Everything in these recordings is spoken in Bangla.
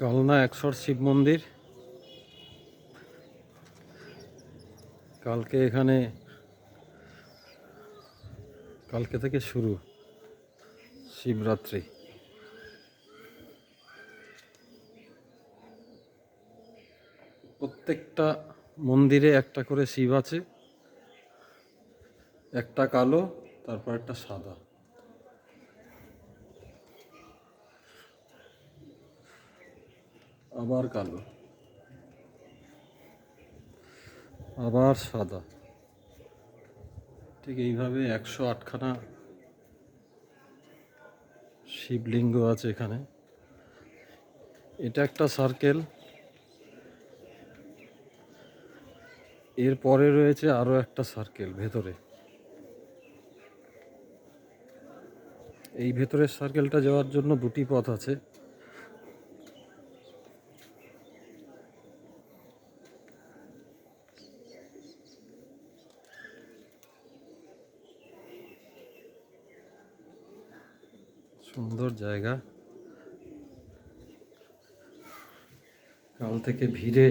কালনা একশর শিব মন্দির। কালকে এখানে, কালকে থেকে শুরু শিবরাত্রি। প্রত্যেকটা মন্দিরে একটা করে শিব আছে, একটা কালো, তারপর একটা সাদা। আবার কালো, আবার সাদা। ঠিক এইভাবে একশো আটখানা শিবলিঙ্গ আছে এখানে। এটা একটা সার্কেল এর পরে রয়েছে আরও একটা সার্কেল ভেতরে। এই ভেতরের সার্কেলটা যাওয়ার জন্য দুটি পথ আছে। সুন্দর জায়গা। কাল থেকে ভিড়ে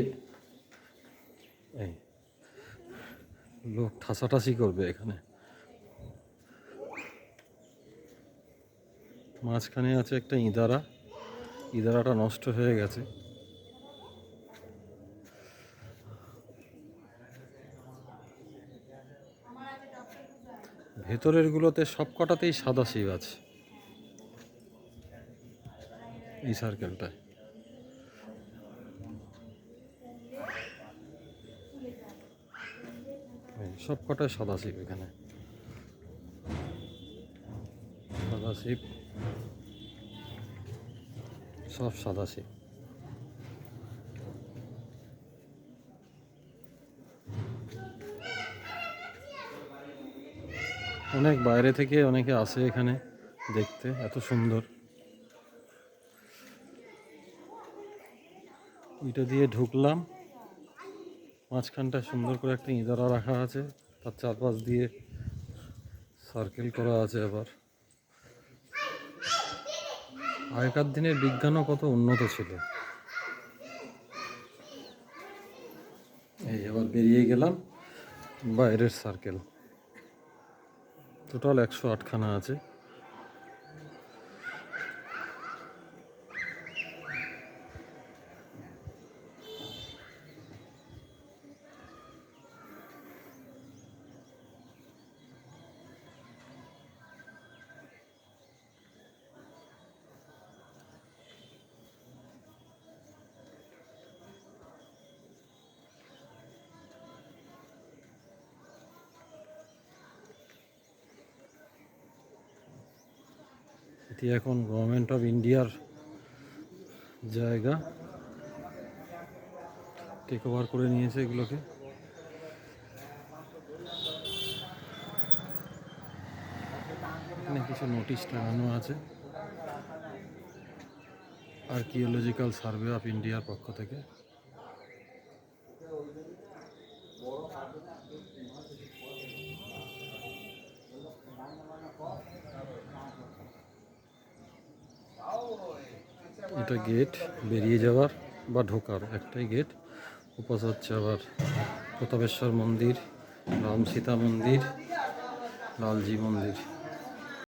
লোক ঠাসাঠাসি করবে এখানে। মাঝখানে আছে একটা ইদারা। ইদারাটা নষ্ট হয়ে গেছে। ভেতরের গুলোতে সব কটাতেই সাদা শিব আছে। এই সার্কেলটায় সব কটায় সাদা শিব এখানে। সাদা শিব সব সাদা শিব অনেক বাইরে থেকে অনেকে আসে এখানে দেখতে, এত সুন্দর। ওইটা দিয়ে ঢুকলাম। মাঝখানটা সুন্দর করে একটা ইঁদারা রাখা আছে। তার চারপাশ দিয়ে সার্কেল করা আছে আবার। আগেকার দিনের বিজ্ঞানও কত উন্নত ছিল। এই আবার বেরিয়ে গেলাম বাইরের সার্কেল টোটাল একশো আটখানা আছে। এটি এখন গভর্নমেন্ট অফ ইন্ডিয়ার জায়গা। টেক ওভার করে নিয়েছে এগুলোকে। এখানে কিছু নোটিশ টাঙানো আছে। আর্কিওলজিক্যাল সার্ভে অফ ইন্ডিয়ার পক্ষ থেকে। এটা গেট বেরিয়ে যাওয়ার বা ঢোকার একটাই গেট, উপাস হচ্ছে আবার প্রতাপেশ্বর মন্দির, রাম সীতা মন্দির, লালজি মন্দির।